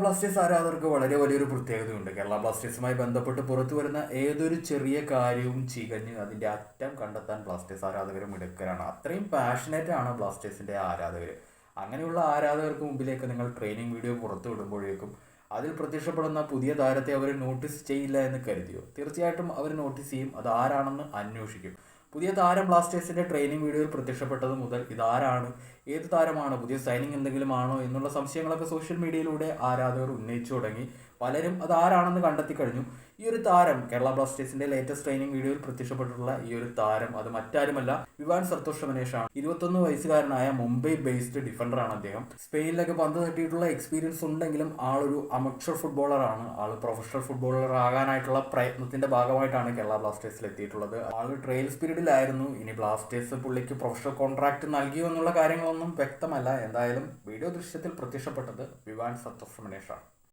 Blasters ആരാധകർക്ക് വളരെ വലിയൊരു പ്രത്യേകതയുണ്ട്. കേരള ബ്ലാസ്റ്റേഴ്സുമായി ബന്ധപ്പെട്ട് പുറത്തു വരുന്ന ഏതൊരു ചെറിയ കാര്യവും ചികഞ്ഞ് അതിന്റെ അറ്റം കണ്ടെത്താൻ ബ്ലാസ്റ്റേഴ്സ് ആരാധകരും മിടുക്കരാണ്. അത്രയും പാഷനേറ്റ് ആണ് ബ്ലാസ്റ്റേഴ്സിന്റെ ആരാധകർ അങ്ങനെയുള്ള ആരാധകർക്ക് മുമ്പിലേക്ക് നിങ്ങൾ ട്രെയിനിങ് വീഡിയോ പുറത്തു വിടുമ്പോഴേക്കും അതിൽ പ്രത്യക്ഷപ്പെടുന്ന പുതിയ താരത്തെ അവർ നോട്ടീസ് ചെയ്യില്ല എന്ന് കരുതിയോ? തീർച്ചയായിട്ടും അവർ നോട്ടീസ് ചെയ്യും. അത് ആരാണെന്ന് അന്വേഷിക്കും. പുതിയ താരം ബ്ലാസ്റ്റേഴ്സിന്റെ ട്രെയിനിങ് വീഡിയോയിൽ പ്രത്യക്ഷപ്പെട്ടത് മുതൽ ഇതാരാണ്? ഏത് താരമാണ്? പുതിയ സൈനിങ് എന്തെങ്കിലും ആണോ? എന്നുള്ള സംശയങ്ങളൊക്കെ സോഷ്യൽ മീഡിയയിലൂടെ ആരാധകർ ഉന്നയിച്ചു തുടങ്ങി. പലരും അത് ആരാണെന്ന് കണ്ടെത്തി കഴിഞ്ഞു. ഈ ഒരു താരം കേരള ബ്ലാസ്റ്റേഴ്സിന്റെ ലേറ്റസ്റ്റ് ട്രെയിനിങ് വീഡിയോയിൽ പ്രത്യക്ഷപ്പെട്ടിട്ടുള്ള ഈ ഒരു താരം അത് മറ്റാരുമല്ല വിവാൻ സന്തോഷ് മനേഷാണ് ഇരുപത്തൊന്ന് വയസ്സുകാരനായ മുംബൈ ബേസ്ഡ് ഡിഫൻഡറാണ് അദ്ദേഹം. സ്പെയിനിലൊക്കെ പന്ത് തട്ടിയിട്ടുള്ള എക്സ്പീരിയൻസ് ഉണ്ടെങ്കിലും ആളൊരു അമക്ഷർ ഫുട്ബോളറാണ് ആൾ പ്രൊഫഷണൽ ഫുട്ബോളർ ആകാനായിട്ടുള്ള പ്രയത്നത്തിന്റെ ഭാഗമായിട്ടാണ് കേരള ബ്ലാസ്റ്റേഴ്സിൽ എത്തിയിട്ടുള്ളത്. ആൾ ട്രയൽ സ്പീരിഡിലായിരുന്നു ഇനി ബ്ലാസ്റ്റേഴ്സ് പുള്ളിക്ക് പ്രൊഫഷണൽ കോൺട്രാക്ട് നൽകിയോ എന്നുള്ള കാര്യങ്ങളൊന്നും വ്യക്തമല്ല. എന്തായാലും വീഡിയോ ദൃശ്യത്തിൽ പ്രത്യക്ഷപ്പെട്ടത് വിവാൻ സന്തോഷ് മനേഷാണ്